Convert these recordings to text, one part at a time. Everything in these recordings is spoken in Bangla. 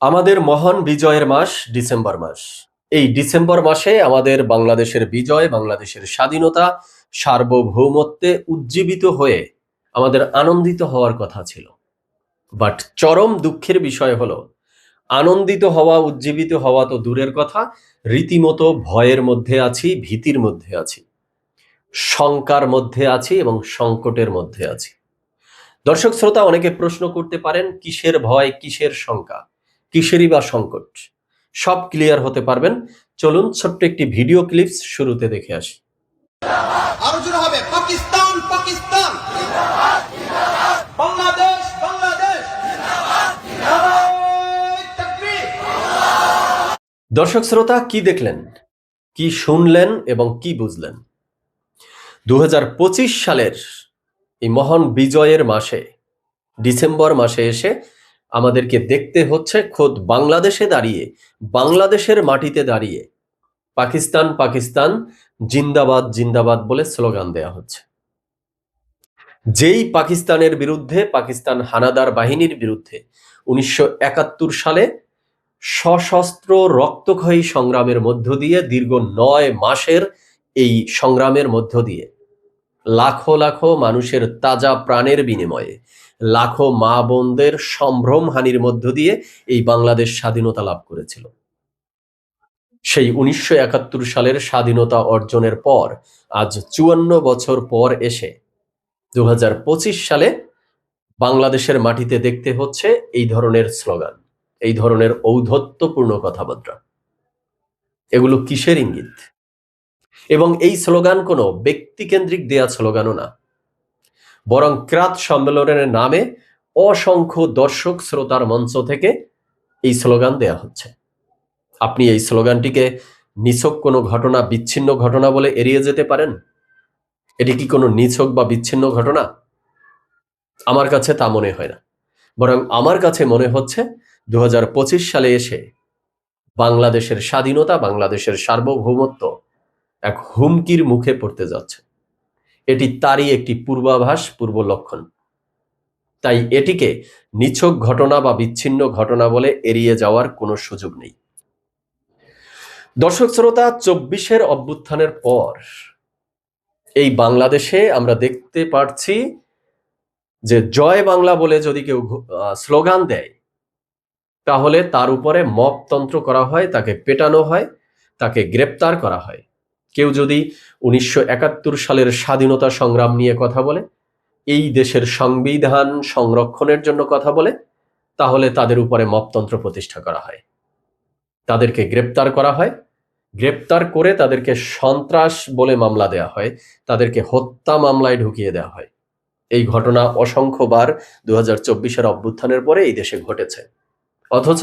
আমাদের মহান বিজয়ের মাস ডিসেম্বর মাস। এই ডিসেম্বর মাসে আমাদের বাংলাদেশের বিজয়, বাংলাদেশের স্বাধীনতা সার্বভৌমত্বে উজ্জীবিত হয়ে আমাদের আনন্দিত হওয়ার কথা ছিল। বাট চরম দুঃখের বিষয় হলো, আনন্দিত হওয়া, উজ্জীবিত হওয়া তো দূরের কথা, রীতিমতো ভয়ের মধ্যে আছি, ভীতির মধ্যে আছি, শঙ্কার মধ্যে আছি এবং সংকটের মধ্যে আছি। দর্শক, শ্রোতা অনেকে প্রশ্ন করতে পারেন, কিসের ভয়, কিসের শঙ্কা? কিসেরই বা সংকট সব ক্লিয়ার হতে পারবেন। চলুন ছোট্ট একটি ভিডিও ক্লিপস শুরুতে দেখে আসি। আরও জোরে হবে পাকিস্তান পাকিস্তান। বাংলাদেশ বাংলাদেশ। দর্শক শ্রোতা কি দেখলেন? কি শুনলেন এবং কি বুঝলেন? দু হাজার পঁচিশ সালের এই মহান বিজয়ের মাসে ডিসেম্বর মাসে এসে আমাদেরকে দেখতে হচ্ছে খোদ বাংলাদেশে দাঁড়িয়ে, বাংলাদেশের মাটিতে দাঁড়িয়ে। পাকিস্তান পাকিস্তান, জিন্দাবাদ জিন্দাবাদ বলে স্লোগান দেয়া হচ্ছে। যেই পাকিস্তানের বিরুদ্ধে, পাকিস্তান হানাদার বাহিনীর বিরুদ্ধে উনিশশো একাত্তর সালে সশস্ত্র রক্তক্ষয়ী সংগ্রামের মধ্য দিয়ে দীর্ঘ নয় মাসের এই সংগ্রামের মধ্য দিয়ে লাখো লাখো মানুষের তাজা প্রাণের বিনিময়ে লাখো মা বোনদের সম্ভ্রম হানির মধ্য দিয়ে এই বাংলাদেশ স্বাধীনতা লাভ করেছিল। সেই উনিশশো একাত্তর সালের স্বাধীনতা অর্জনের পর, আজ চুয়ান্ন বছর পর এসে দু হাজার পঁচিশ সালে বাংলাদেশের মাটিতে দেখতে হচ্ছে এই ধরনের স্লোগান, এই ধরনের ঔদ্ধত্যপূর্ণ কথাবার্তা। এগুলো কিসের ইঙ্গিত? এবং এই স্লোগান কোনো ব্যক্তিকেন্দ্রিক দেয়া স্লোগানও না। বরং ক্রাত সম্মেলনের নামে অসংখ্য দর্শক শ্রোতার মঞ্চ থেকে এই স্লোগান দেয়া হচ্ছে। আপনি এই স্লোগানটিকে নিছক কোনো ঘটনা, বিচ্ছিন্ন ঘটনা বলে এড়িয়ে যেতে পারেন? এটি কি কোনো নিছক বা বিচ্ছিন্ন ঘটনা? আমার কাছে তা মনে হয় না। বরং আমার কাছে মনে হচ্ছে দু হাজার পঁচিশ সালে এসে বাংলাদেশের স্বাধীনতা, বাংলাদেশের সার্বভৌমত্ব এক হুমকির মুখে পড়তে যাচ্ছে। এটি তারই একটি পূর্বাভাস, পূর্ব লক্ষণ। তাই এটিকে নিছক ঘটনা বা বিচ্ছিন্ন ঘটনা বলে এড়িয়ে যাওয়ার কোনো সুযোগ নেই। দর্শক শ্রোতা, চব্বিশের অভ্যুত্থানের পর এই বাংলাদেশে আমরা দেখতে পারছি যে জয় বাংলা বলে যদি কেউ স্লোগান দেয়, তাহলে তার উপরে মপতন্ত্র করা হয়, তাকে পেটানো হয়, তাকে গ্রেপ্তার করা হয়। কেউ যদি উনিশশো একাত্তর সালের স্বাধীনতা সংগ্রাম নিয়ে কথা বলে, এই দেশের সংবিধান সংরক্ষণের জন্য কথা বলে, তাহলে তাদের উপরে মপতন্ত্র প্রতিষ্ঠা করা হয়। তাদেরকে গ্রেপ্তার করা হয়। গ্রেপ্তার করে তাদেরকে সন্ত্রাস বলে মামলা দেওয়া হয়। তাদেরকে হত্যা মামলায় ঢুকিয়ে দেওয়া হয়। এই ঘটনা অসংখ্যবার দু হাজার চব্বিশের অভ্যুত্থানের পরে এই দেশে ঘটেছে। অথচ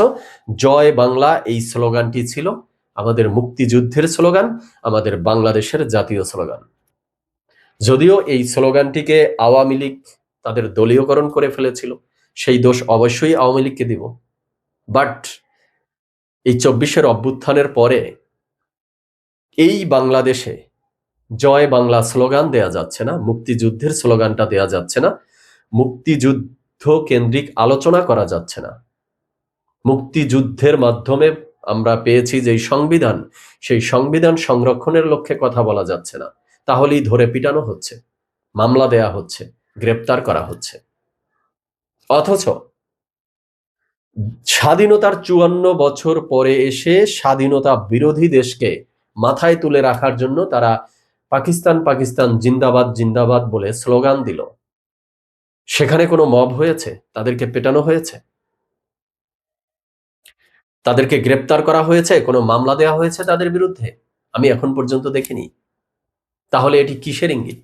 জয় বাংলা এই স্লোগানটি ছিল আমাদের মুক্তিযুদ্ধের স্লোগান, আমাদের বাংলাদেশের জাতীয় স্লোগান। যদিও এই স্লোগানটিকে আওয়ামী লীগ তাদের দলীয়করণ করে ফেলেছিল, সেই দোষ অবশ্যই আওয়ামী লীগকে দিব। বাট এই চব্বিশের অভ্যুত্থানের পরে এই বাংলাদেশে জয় বাংলা স্লোগান দেয়া যাচ্ছে না, মুক্তিযুদ্ধের স্লোগানটা দেয়া যাচ্ছে না, মুক্তিযুদ্ধ কেন্দ্রিক আলোচনা করা যাচ্ছে না। মুক্তিযুদ্ধের মাধ্যমে আমরা পেয়েছি যে সংবিধান, সেই সংবিধান সংরক্ষণের লক্ষ্যে কথা বলা যাচ্ছে না। তাহলেই ধরে পিটানো হচ্ছে, মামলা দেয়া হচ্ছে, গ্রেপ্তার করা হচ্ছে। অথচ স্বাধীনতার চুয়ান্ন বছর পরে এসে স্বাধীনতা বিরোধী দেশকে মাথায় তুলে রাখার জন্য তারা পাকিস্তান পাকিস্তান, জিন্দাবাদ জিন্দাবাদ বলে স্লোগান দিল। সেখানে কোনো মব হয়েছে? তাদেরকে পেটানো হয়েছে? তাদেরকে গ্রেপ্তার করা হয়েছে? কোনো মামলা দেওয়া হয়েছে তাদের বিরুদ্ধে? আমি এখন পর্যন্ত দেখিনি। তাহলে এটি কিসের ইঙ্গিত?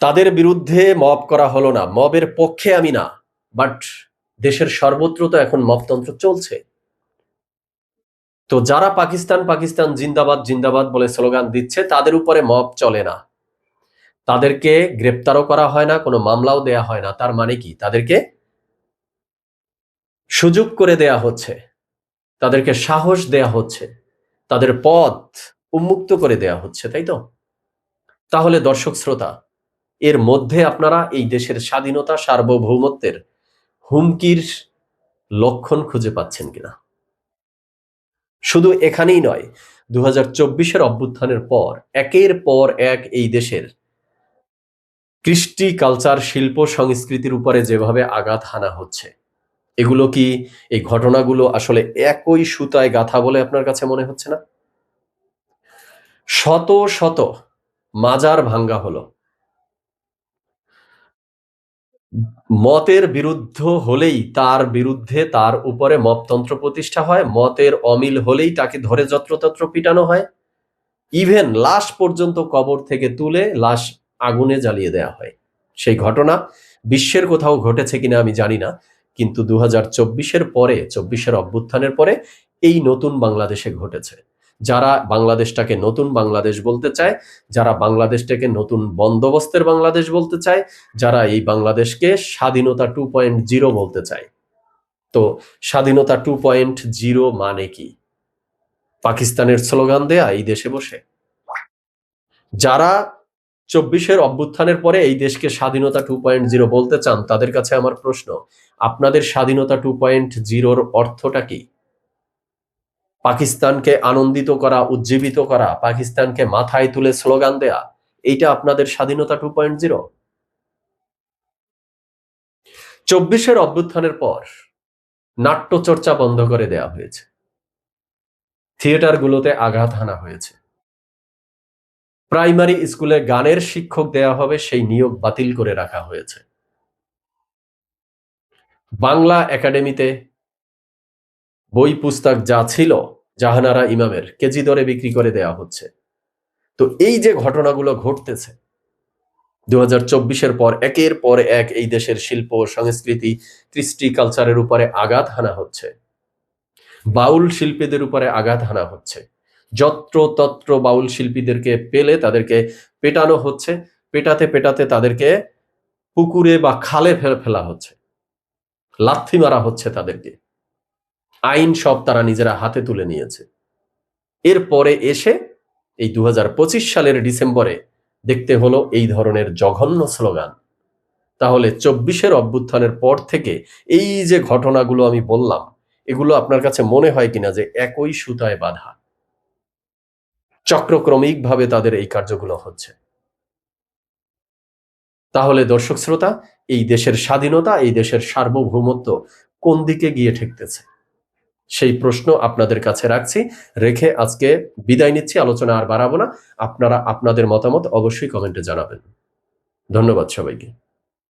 তাদের বিরুদ্ধে মব করা হলো না। মবের পক্ষে আমি না, বাট দেশের সর্বত্র তো এখন মবতন্ত্র চলছে। তো যারা পাকিস্তান পাকিস্তান জিন্দাবাদ জিন্দাবাদ বলে স্লোগান দিচ্ছে, তাদের উপরে মব চলে না। তাদেরকে গ্রেপ্তারও করা হয় না, কোনো মামলাও দেয়া হয় না। তার মানে কি? তাদেরকে সুযোগ করে দেয়া হচ্ছে। তাদেরকে সাহস দেয়া হচ্ছে। তাদের পথ উন্মুক্ত করে দেয়া হচ্ছে, তাই তো? তাহলে দর্শক শ্রোতা, এর মধ্যে আপনারা এই দেশের স্বাধীনতা, সার্বভৌমত্বের হুমকির লক্ষণ খুঁজে পাচ্ছেন কিনা? শুধু এখানেই নয় দু হাজার চব্বিশের অভ্যুত্থানের পর, একের পর এক এই দেশের কৃষ্টি কালচার, শিল্প, সংস্কৃতির উপরে যেভাবে আঘাত হানা হচ্ছে এগুলো কি এই ঘটনাগুলো আসলে একই সুতায় গাথা বলে আপনার কাছে মনে হচ্ছে না? শত শত মাজার ভাঙ্গা হলো। মতের বিরুদ্ধ হলেই তার বিরুদ্ধে তার উপরে মপতন্ত্র প্রতিষ্ঠা হয়, মতের অমিল হলেই তাকে ধরে যত্রতত্র পিটানো হয়। ইভেন লাশ পর্যন্ত কবর থেকে তুলে লাশ আগুনে জ্বালিয়ে দেয়া হয়। সেই ঘটনা বিশ্বের কোথাও ঘটেছে কিনা আমি জানি না। কিন্তু দু হাজার চব্বিশের পরে, চব্বিশের অভ্যুত্থানের পরে এই নতুন বাংলাদেশে ঘটেছে। যারা বাংলাদেশটাকে নতুন বাংলাদেশ বলতে চায়, যারা বাংলাদেশটাকে নতুন বন্দোবস্তের বাংলাদেশ বলতে চায়, যারা এই বাংলাদেশকে স্বাধীনতা টু পয়েন্ট জিরো বলতে চায়। তো স্বাধীনতা টু পয়েন্ট জিরো মানে কি? পাকিস্তানের স্লোগান দেয়া এই দেশে বসে। যারা চব্বিশের অভ্যুত্থানের পরে এই দেশকে স্বাধীনতা টু পয়েন্ট জিরো বলতে চান, তাদের কাছে আমার প্রশ্ন, আপনাদের স্বাধীনতা টু পয়েন্ট জিরোর অর্থটা কি? পাকিস্তানকে আনন্দিত করা, উজ্জীবিত করা, পাকিস্তানকে মাথায় তুলে স্লোগান দেয়া, এইটা আপনাদের স্বাধীনতা টু পয়েন্ট জিরো চব্বিশের অভ্যুত্থানের পর নাট্যচর্চা বন্ধ করে দেয়া হয়েছে। থিয়েটারগুলোতে আঘাত হানা হয়েছে। প্রাইমারি স্কুলে গানের শিক্ষক দেয়া হবে, সেই নিয়োগ বাতিল করে রাখা হয়েছে। বাংলা একাডেমিতে বই পুস্তক যা ছিল, জাহানারা ইমামের, কেজি দরে বিক্রি করে দেয়া হচ্ছে। তো এই যে ঘটনাগুলো ঘটতেছে দু হাজার চব্বিশের পর একের পর এক এই দেশের শিল্প, সংস্কৃতি, কৃষ্টি কালচারের উপরে আঘাত হানা হচ্ছে। বাউল শিল্পীদের উপরে আঘাত হানা হচ্ছে। যত্র তত্র বাউল শিল্পীদেরকে পেলে তাদেরকে পেটানো হচ্ছে, পেটাতে পেটাতে তাদেরকে পুকুরে বা খালে ফেলে ফেলা হচ্ছে। লাথি মারা হচ্ছে তাদেরকে। আইন সব তারা নিজেরা হাতে তুলে নিয়েছে। এরপরে এসে এই দু হাজার পঁচিশ সালের ডিসেম্বরে দেখতে হলো এই ধরনের জঘন্য স্লোগান। তাহলে চব্বিশের অভ্যুত্থানের পর থেকে এই যে ঘটনাগুলো আমি বললাম, এগুলো আপনার কাছে মনে হয় কিনা যে একই সুতায় বাধা? চক্রক্রমিকভাবে তাদের এই কার্যগুলো হচ্ছে। তাহলে দর্শক শ্রোতা, এই দেশের স্বাধীনতা, এই দেশের সার্বভৌমত্ব কোন দিকে গিয়ে ঠেকতেছে? সেই প্রশ্ন আপনাদের কাছে রাখছি, রেখে আজকে বিদায় নিচ্ছি, আলোচনা আর বাড়াবো না। আপনারা আপনাদের মতামত অবশ্যই কমেন্টে জানাবেন। ধন্যবাদ সবাইকে।